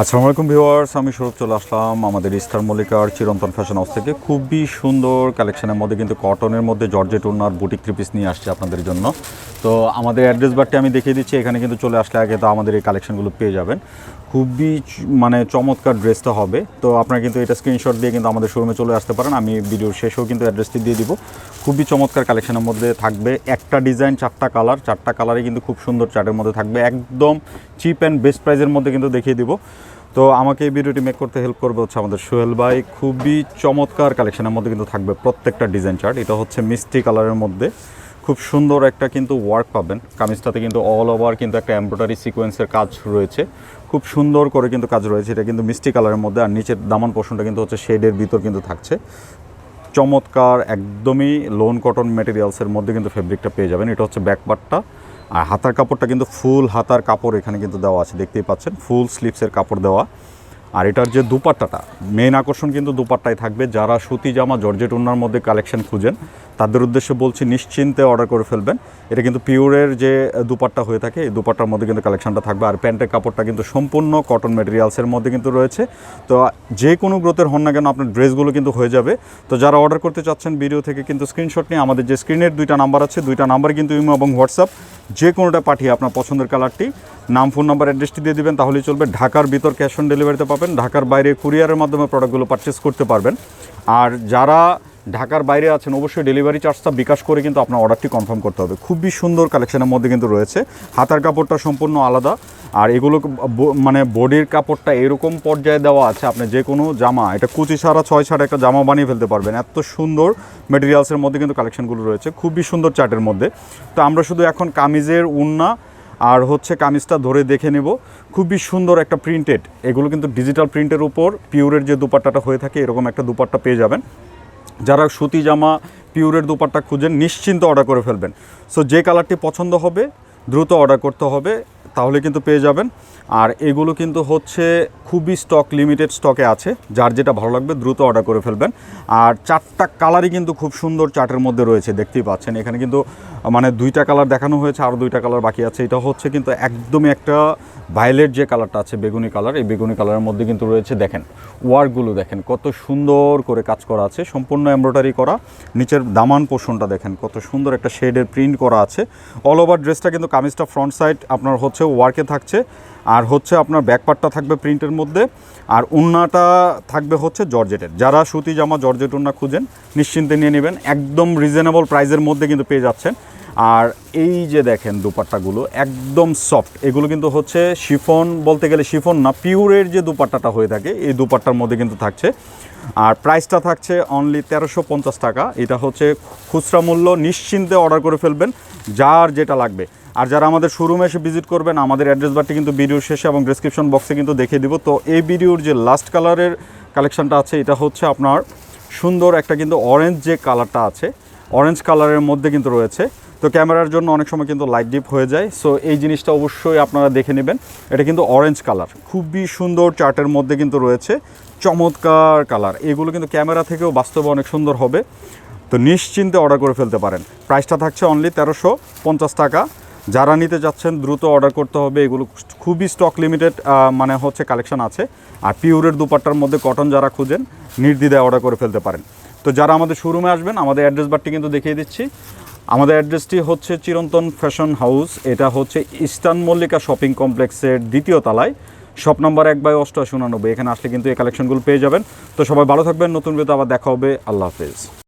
আসসালামু আলাইকুম ভিউয়ার্স, আমি সৌরভ চলে আসলাম। আমাদের ইস্টার মল্লিকার চিরন্তন ফ্যাশন হাউস থেকে। খুবই সুন্দর কালেকশনের মধ্যে কিন্তু কটনের মধ্যে জর্জেট ওনার বুটিক থ্রি পিস নিয়ে আসছে আপনাদের জন্য। তো আমাদের অ্যাড্রেস বারটি আমি দেখিয়ে দিচ্ছি, এখানে কিন্তু চলে আসলে আগে তো আমাদের এই কালেকশনগুলো পেয়ে যাবেন। খুবই মানে চমৎকার ড্রেসটা হবে। তো আপনারা কিন্তু এটা স্ক্রিনশট দিয়ে কিন্তু আমাদের শোরুমে চলে আসতে পারেন। আমি ভিডিওর শেষেও কিন্তু অ্যাড্রেসটি দিয়ে দিব। খুবই চমৎকার কালেকশনের মধ্যে থাকবে। একটা ডিজাইন চারটা কালার চারটা কালারই কিন্তু খুব সুন্দর চার্টের মধ্যে থাকবে। একদম চিপ অ্যান্ড বেস্ট প্রাইজের মধ্যে কিন্তু দেখিয়ে দিব। তো আমাকে এই ভিডিওটি মেক করতে হেল্প করবে হচ্ছে আমাদের সোহেল ভাই। খুবই চমৎকার কালেকশনের মধ্যে কিন্তু থাকবে প্রত্যেকটা ডিজাইন চার্ট এটা হচ্ছে মিষ্টি কালারের মধ্যে। খুব সুন্দর একটা কিন্তু ওয়ার্ক পাবেন। কামিজটাতে কিন্তু অল ওভার কিন্তু একটা এমব্রয়ডারি সিকোয়েন্সের কাজ রয়েছে। খুব সুন্দর করে কিন্তু কাজ রয়েছে। এটা কিন্তু মিষ্টি কালারের মধ্যে। আর নিচের দামান পোর্শনটা কিন্তু হচ্ছে শেডের ভিতর কিন্তু থাকছে। চমৎকার, একদমই লোন কটন মেটেরিয়ালসের মধ্যে কিন্তু ফেব্রিকটা পেয়ে যাবেন। এটা হচ্ছে ব্যাকপার্টটা আর হাতার কাপড়টা কিন্তু ফুল হাতার কাপড় এখানে কিন্তু দেওয়া আছে, দেখতেই পাচ্ছেন। ফুল স্লিপসের কাপড় দেওয়া। আর এটার যে দুপাট্টাটা মেন আকর্ষণ কিন্তু দুপাট্টাই থাকবে। যারা সুতি জামা জর্জেট উন্নার মধ্যে কালেকশন খুঁজেন, তাদের উদ্দেশ্যে বলছি নিশ্চিন্তে অর্ডার করে ফেলবেন। এটা কিন্তু পিওরের যে দুপাট্টা হয়ে থাকে, এই দুপাট্টার মধ্যে কিন্তু কালেকশনটা থাকবে। আর প্যান্টের কাপড়টা কিন্তু সম্পূর্ণ কটন ম্যাটেরিয়ালসের মধ্যে কিন্তু রয়েছে। তো যে কোনো গ্রোথের হন না কেন আপনার ড্রেসগুলো কিন্তু হয়ে যাবে। তো যারা অর্ডার করতে চাচ্ছেন ভিডিও থেকে কিন্তু স্ক্রিনশট নিয়ে, আমাদের যে স্ক্রিনের দুইটা নাম্বার আছে, দুইটা নাম্বার কিন্তু ইমো এবং হোয়াটসঅ্যাপ। যে কোনোটা পাঠিয়ে আপনার পছন্দের কালারটি, নাম, ফোন নাম্বার, অ্যাড্রেসটি দিয়ে দেবেন, তাহলেই চলবে। ঢাকার ভিতর ক্যাশ অন ডেলিভারিতে পাবেন। ঢাকার বাইরে কুরিয়ারের মাধ্যমে প্রোডাক্টগুলো পারচেস করতে পারবেন। আর যারা ঢাকার বাইরে আছেন, অবশ্যই ডেলিভারি চার্জটা বিকাশ করে কিন্তু আপনার অর্ডারটি কনফার্ম করতে হবে। খুবই সুন্দর কালেকশনের মধ্যে কিন্তু রয়েছে। হাতার কাপড়টা সম্পূর্ণ আলাদা। আর এগুলো মানে বডির কাপড়টা এরকম পর্যায়ে দেওয়া আছে, আপনি যে কোনো জামা, এটা কুচি ছাড়া, ছয় ছাড়া একটা জামা বানিয়ে ফেলতে পারবেন। এত সুন্দর মেটেরিয়ালসের মধ্যে কিন্তু কালেকশনগুলো রয়েছে, খুবই সুন্দর চার্টের মধ্যে। তো আমরা শুধু এখন কামিজের উন্না আর হচ্ছে কামিজটা ধরে দেখে নেব। খুবই সুন্দর একটা প্রিন্টেড এগুলো কিন্তু ডিজিটাল প্রিন্টের উপর পিওরের যে দুপাট্টাটা হয়ে থাকে, এরকম একটা দুপাট্টা পেয়ে যাবেন। যারা সুতি জামা, পিউরের দুপাট্টা খুঁজেন নিশ্চিন্ত অর্ডার করে ফেলবেন। সো যে কালারটি পছন্দ হবে, দ্রুত অর্ডার করতে হবে, তাহলে কিন্তু পেয়ে যাবেন। আর এগুলো কিন্তু হচ্ছে খুবই স্টক লিমিটেড স্টকে আছে। যার যেটা ভালো লাগবে দ্রুত অর্ডার করে ফেলবেন। আর চারটা কালারই কিন্তু খুব সুন্দর চার্টের মধ্যে রয়েছে, দেখতেই পাচ্ছেন। এখানে কিন্তু মানে দুইটা কালার দেখানো হয়েছে, আর দুইটা কালার বাকি আছে। এটা হচ্ছে কিন্তু একদমই একটা ভায়োলেট যে কালারটা আছে, বেগুনি কালার এই বেগুনি কালারের মধ্যে কিন্তু রয়েছে, দেখেন ওয়ার্কগুলো দেখেন, কত সুন্দর করে কাজ করা আছে। সম্পূর্ণ এমব্রয়ডারি করা। নিচের দামান পোষণটা দেখেন, কত সুন্দর একটা শেডের প্রিন্ট করা আছে। অল ওভার ড্রেসটা কিন্তু কামিজটা ফ্রন্ট সাইড আপনার হচ্ছে ওয়ার্কে থাকছে। আর হচ্ছে আপনার ব্যাকপার্টটা থাকবে প্রিন্টের মধ্যে, আর উন্নাটা থাকবে হচ্ছে জর্জেটের। যারা সুতি জামা জর্জেট উন্না খুঁজেন, নিশ্চিন্তে নিয়ে নেবেন। একদম রিজনেবল প্রাইসের মধ্যে কিন্তু পেয়ে যাচ্ছেন। আর এই যে দেখেন দুপাট্টাগুলো, একদম সফট এগুলো কিন্তু হচ্ছে শিফন, বলতে গেলে শিফন না পিওরের যে দুপাট্টাটা হয়ে থাকে, এই দুপাট্টার মধ্যে কিন্তু থাকছে। আর প্রাইসটা থাকছে অনলি তেরোশো পঞ্চাশ টাকা। এটা হচ্ছে খুচরা মূল্য, নিশ্চিন্তে অর্ডার করে ফেলবেন। যার যেটা লাগবে আর যারা আমাদের শোরুমে এসে ভিজিট করবেন, আমাদের অ্যাড্রেস বারটি কিন্তু ভিডিওর শেষে এবং ডিসক্রিপশন বক্সে কিন্তু দেখিয়ে দিব। তো এই ভিডিওর যে লাস্ট কালারের কালেকশনটা আছে, এটা হচ্ছে আপনার সুন্দর একটা কিন্তু অরেঞ্জ যে কালারটা আছে অরেঞ্জ কালারের মধ্যে কিন্তু রয়েছে। তো ক্যামেরার জন্য অনেক সময় কিন্তু লাইট ডিপ হয়ে যায়। সো এই জিনিসটা অবশ্যই আপনারা দেখে নেবেন। এটা কিন্তু অরেঞ্জ কালার খুবই সুন্দর চার্টের মধ্যে কিন্তু রয়েছে। চমৎকার কালার এগুলো কিন্তু ক্যামেরা থেকেও বাস্তবে অনেক সুন্দর হবে। তো নিশ্চিন্তে অর্ডার করে ফেলতে পারেন। প্রাইসটা থাকছে অনলি তেরোশো পঞ্চাশ টাকা। যারা নিতে যাচ্ছেন, দ্রুত অর্ডার করতে হবে। এগুলো খুবই স্টক লিমিটেড মানে হচ্ছে কালেকশন আছে। আর পিওরের দুপাট্টার মধ্যে কটন যারা খুঁজেন, নির্দ্বিধায় অর্ডার করে ফেলতে পারেন। তো যারা আমাদের শোরুমে আসবেন, আমাদের অ্যাড্রেস বারটি কিন্তু দেখিয়ে দিচ্ছি। আমাদের অ্যাড্রেসটি হচ্ছে চিরন্তন ফ্যাশন হাউস এটা হচ্ছে ইস্টার্ন মল্লিকা শপিং কমপ্লেক্সের দ্বিতীয় তলায়। শপ নাম্বার এক বাই অষ্টআশি উনানব্বই। এখানে আসলে কিন্তু এই কালেকশনগুলো পেয়ে যাবেন। তো সবাই ভালো থাকবেন, নতুন ভিডিওতে আবার দেখা হবে। আল্লাহ হাফেজ।